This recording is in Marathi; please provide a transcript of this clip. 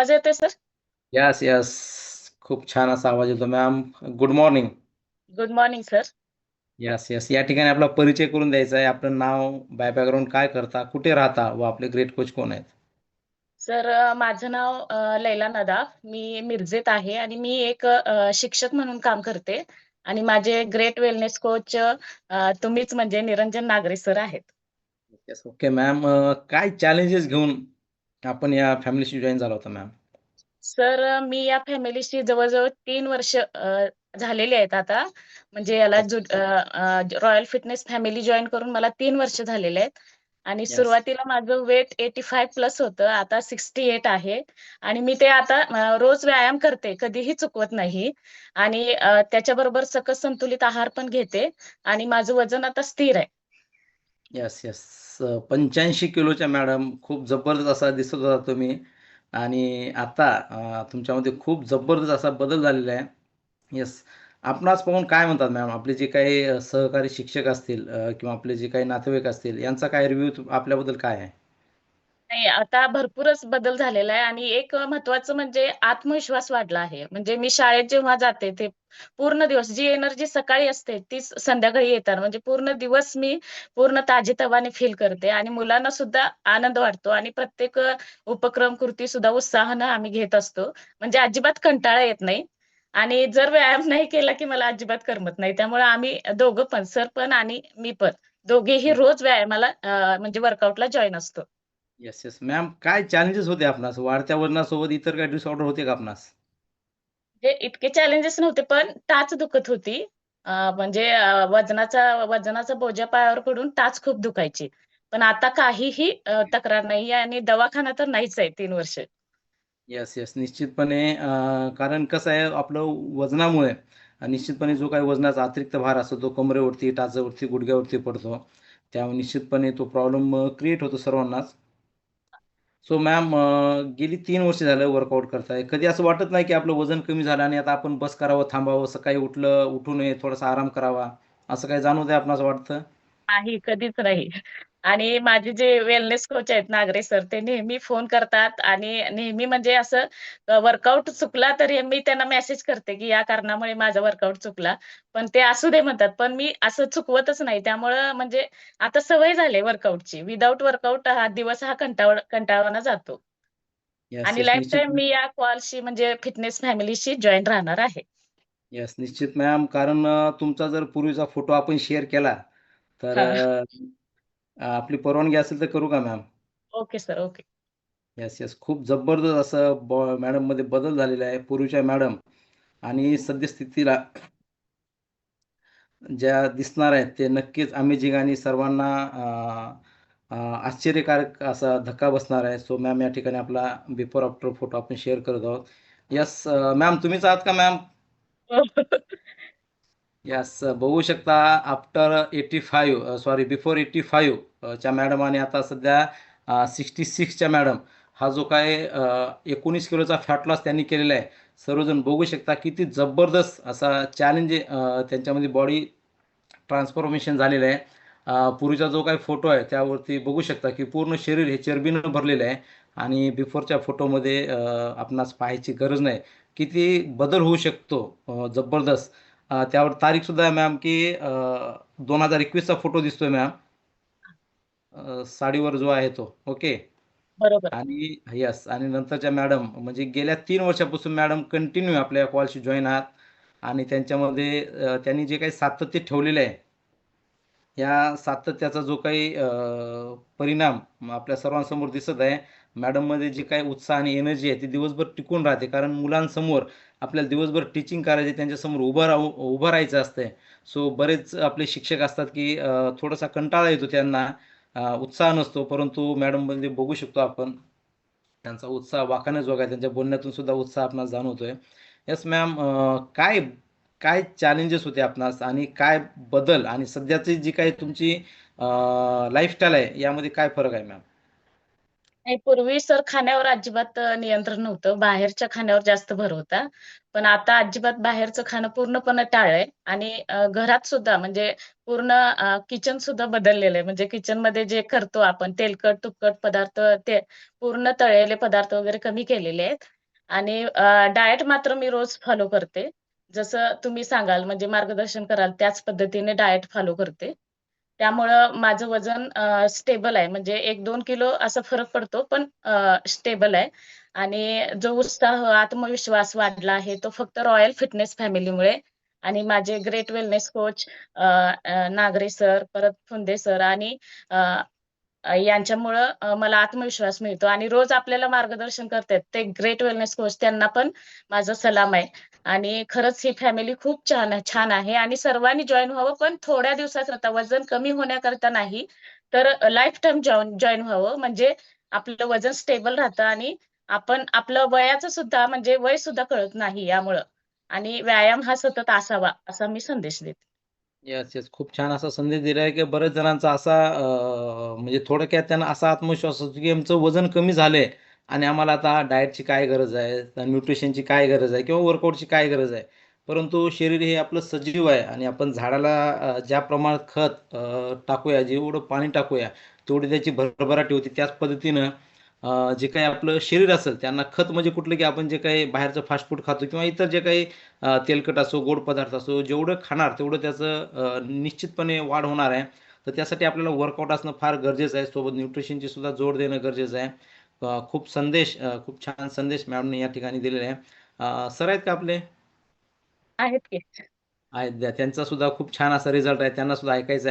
आवाज येतोय सर? यस यस खूप छान असा आवाज येतो ma'am good morning good morning sir yes yes या ठिकाणी आपला परिचय करून द्यायचा आहे. आपलं नाव बाय बॅकग्राऊंड काय करता कुठे राहता व आपले ग्रेट कोच कोण आहेत? सर माझं नाव लैला नदाफ. मी मिरजेत आहे आणि मी एक शिक्षक म्हणून काम करते. आणि माझे ग्रेट वेलनेस कोच तुम्हीच म्हणजे निरंजन नागरे सर आहेत. ओके मॅम काय चॅलेंजेस घेऊन आपण या फॅमिलीशी जॉईन झाला होता मॅम. सर मी या फॅमिलीशी जवळजवळ तीन वर्ष अ, झालेली आहेत आता. म्हणजे याला जु रॉयल फिटनेस फॅमिली जॉईन करून मला तीन वर्ष झालेले आहेत. आणि Yes. सुरुवातीला माझं वेट एटी फाय प्लस होतं आता सिक्स्टी एट आहे. आणि मी ते आता अ, रोज व्यायाम करते कधीही चुकवत नाही. आणि अ, त्याच्याबरोबर सकस संतुलित आहार पण घेते. आणि माझं वजन आता स्थिर आहे. यस यस पंच्याऐंशी किलोच्या मॅडम खूप जबरदस्त असा दिसत होता तुम्ही. आणि आता तुमच्यामध्ये खूप जबरदस्त असा बदल झालेला आहे. येस आपणास पाहून काय म्हणतात मॅम आपले जे काही सहकारी शिक्षक असतील किंवा आपले जे काही नातेवाईक असतील यांचा काय रिव्ह्यू आपल्याबद्दल काय आहे? नाही आता भरपूरच बदल झालेला आहे आणि एक महत्वाचं म्हणजे आत्मविश्वास वाढला आहे. म्हणजे मी शाळेत जेव्हा जाते ते पूर्ण दिवस जी एनर्जी सकाळी असते ती संध्याकाळी येतात. म्हणजे पूर्ण दिवस मी पूर्ण ताजेतवाने फील करते आणि मुलांना सुद्धा आनंद वाटतो आणि प्रत्येक उपक्रम कृती सुद्धा उत्साहानं आम्ही घेत असतो. म्हणजे अजिबात कंटाळा येत नाही. आणि जर व्यायाम नाही केला की मला अजिबात करमत नाही. त्यामुळे आम्ही दोघं पण सर पण आणि मी पण. दोघेही रोज व्यायामाला म्हणजे वर्कआउटला जॉईन असतो. येस येस मॅम काय चॅलेंजेस होते आपणास? वाढत्या वजनासोबत इतर काही डिसऑर्डर होते का आपणास? म्हणजे इतके चॅलेंजेस नव्हते पण टाच दुखत होती. अं, म्हणजे अं, वजनाचा वजनाचा बोजा पायावर पडून टाच खूप दुखायची. पण आता काहीही अं, तक्रार नाही आणि दवाखाना तर नाहीच आहे तीन वर्ष. येस येस निश्चितपणे अं, कारण कसं आहे आपलं वजनामुळे अं, निश्चितपणे जो काही वजनाचा अतिरिक्त भार असतो तो कमरेवरती टाचावरती गुडघ्यावरती पडतो. त्यामुळे निश्चितपणे तो प्रॉब्लेम क्रिएट होतो सर्वांनाच. सो मॅम गेली तीन वर्ष झालं वर्कआउट करताय. कधी असं वाटत नाही की आपलं वजन कमी झालं आणि आता आपण बस करावं थांबावं सकाळी उठलं उठू नये थोडासा आराम करावा? असं काही जाणवतंय आपण असं वाटतं? नाही कधीच नाही. आणि माझे जे वेलनेस कोच आहेत नागरे सर ते नेहमी फोन करतात आणि नेहमी म्हणजे असं वर्कआउट चुकला तरी मी त्यांना मेसेज करते की या कारणामुळे माझा वर्कआउट चुकला. पण ते असू दे म्हणतात पण मी असं चुकवतच नाही. त्यामुळं म्हणजे आता सवय झाली वर्कआउटची विदाऊट वर्कआउट हा दिवस हा कंटाळ कंटाळवाना जातो. आणि लाईफ टाईम मी या कॉलशी म्हणजे फिटनेस फॅमिलीशी जॉईन राहणार आहे. येस निश्चित मॅम कारण तुमचा जर पूर्वीचा फोटो आपण शेअर केला तर आपली परवानगी असेल तर करू का ma'am okay sir okay. Yes yes खूप जबरदस्त असं ब मॅडममध्ये बदल झालेला आहे पूर्वीच्या मॅडम आणि सद्यस्थितीला ज्या दिसणार आहेत ते नक्कीच अमेझिंग आणि सर्वांना आश्चर्यकारक असा धक्का बसणार आहे. सो मॅम या ठिकाणी आपला बिफोर आफ्टर फोटो आपण शेअर करत आहोत. यस मॅम तुम्हीच आहात का मॅम यास बघू शकता after eighty five sorry before eighty five च्या मॅडम आणि आता सध्या सिक्स्टी सिक्सच्या मॅडम हा जो काय एकोणीस किलोचा फॅट लॉस त्यांनी केलेला आहे. सर्वजण बघू शकता किती जबरदस्त असा चॅलेंज त्यांच्यामध्ये बॉडी ट्रान्सफॉर्मेशन झालेलं आहे. पूर्वीचा जो काही फोटो आहे त्यावरती बघू शकता की पूर्ण शरीर हे चरबीनं भरलेलं आहे. आणि बिफोरच्या फोटोमध्ये आपणास पाहायची गरज नाही. किती बदल होऊ शकतो जबरदस्त. त्यावर तारीखसुद्धा आहे मॅम की दोन हजार एकवीसचा फोटो दिसतोय मॅम साडीवर जो आहे तो ओके बरोबर. आणि यस आणि नंतरच्या मॅडम म्हणजे गेल्या तीन वर्षापासून मॅडम कंटिन्यू आपल्या कॉलशी जॉईन आहात. आणि त्यांच्यामध्ये त्यांनी जे काही सातत्य ठेवलेलं आहे या सातत्याचा जो काही परिणाम आपल्या सर्वांसमोर दिसत आहे मॅडममध्ये जी काही उत्साह आणि एनर्जी आहे ती दिवसभर टिकून राहते. कारण मुलांसमोर आपल्याला दिवसभर टीचिंग करायचे त्यांच्यासमोर उभं राहू उभं राहायचं असतंय. सो बरेच आपले शिक्षक असतात की थोडासा कंटाळा येतो त्यांना. उत्साह नसतो. परंतु मॅडममध्ये बघू शकतो आपण त्यांचा उत्साह वाखाण्याजोगा आहे. त्यांच्या बोलण्यातून सुद्धा उत्साह आपणास जाणवतोय. येस मॅम काय काय चॅलेंजेस होते आपणास आणि काय बदल आणि सध्याची जी काही तुमची लाईफस्टाईल आहे यामध्ये काय फरक आहे मॅम नाही पूर्वी सर खाण्यावर अजिबात नियंत्रण नव्हतं. बाहेरच्या खाण्यावर जास्त भर होता. पण आता अजिबात बाहेरचं खाणं पूर्णपणे टाळलंय आणि घरात सुद्धा म्हणजे पूर्ण किचन सुद्धा बदललेलं आहे. म्हणजे किचनमध्ये जे करतो आपण तेलकट, तुपकट पदार्थ ते पूर्ण तळलेले पदार्थ वगैरे कमी केलेले आहेत आणि डाएट मात्र मी रोज फॉलो करते. जसं तुम्ही सांगाल म्हणजे मार्गदर्शन कराल त्याच पद्धतीने डाएट फॉलो करते. त्यामुळं माझं वजन स्टेबल आहे. म्हणजे 1-2 किलो असा फरक पडतो, पण स्टेबल आहे. आणि जो उत्साह, आत्मविश्वास वाढला आहे, तो फक्त रॉयल फिटनेस फॅमिलीमुळे आणि माझे great wellness coach Nagare sir, परत फुंदे सर आणि यांच्यामुळं मला आत्मविश्वास मिळतो आणि रोज आपल्याला मार्गदर्शन करतात ते ग्रेट वेलनेस कोच त्यांना पण माझा सलाम आहे. आणि खरंच ही फॅमिली खूप छान आहे छान आहे आणि सर्वांनी जॉईन व्हावं, पण थोड्या दिवसाकरता वजन कमी होण्याकरता नाही, तर लाईफ टाइम जॉईन जॉईन व्हावं. म्हणजे आपलं वजन स्टेबल राहतं आणि आपण आपलं वयाचं सुद्धा म्हणजे वय सुद्धा कळत नाही यामुळं आणि व्यायाम हा सतत असावा, असा मी संदेश देते. Yes, yes. खूप छान असा संदेश आहे की बऱ्याच जणांचा असा अ, म्हणजे थोडक्यात त्यांना असा आत्मविश्वास असतो, की आमचं वजन कमी झालंय आणि आम्हाला आता डाएटची काय गरज आहे, न्यूट्रिशनची काय गरज आहे किंवा वर्कआउटची काय गरज आहे. परंतु शरीर हे आपलं सजीव आहे आणि आपण झाडाला अ, ज्या प्रमाणात खत अ, टाकूया, जेवढं पाणी टाकूया, तेवढी त्याची भरभराटी होती त्याच पद्धतीनं जे काही आपलं शरीर असेल, त्यांना खत म्हणजे कुठलं, की आपण जे काही बाहेरचं फास्ट फूड खातो किंवा इतर जे काही तेलकट असो, गोड पदार्थ असो, जेवढं खाणार तेवढं त्याचं निश्चितपणे वाढ होणार आहे. तर त्यासाठी आपल्याला वर्कआउट असणं फार गरजेचं आहे. सोबत न्यूट्रिशनची सुद्धा जोड देणं गरजेचं आहे. खूप संदेश खूप छान संदेश मॅमने या ठिकाणी दिलेले आहे. सर आहेत का आपले? आहेत. त्यांचा सुद्धा खूप छान असा रिझल्ट आहे. त्यांना सुद्धा ऐकायचं आहे.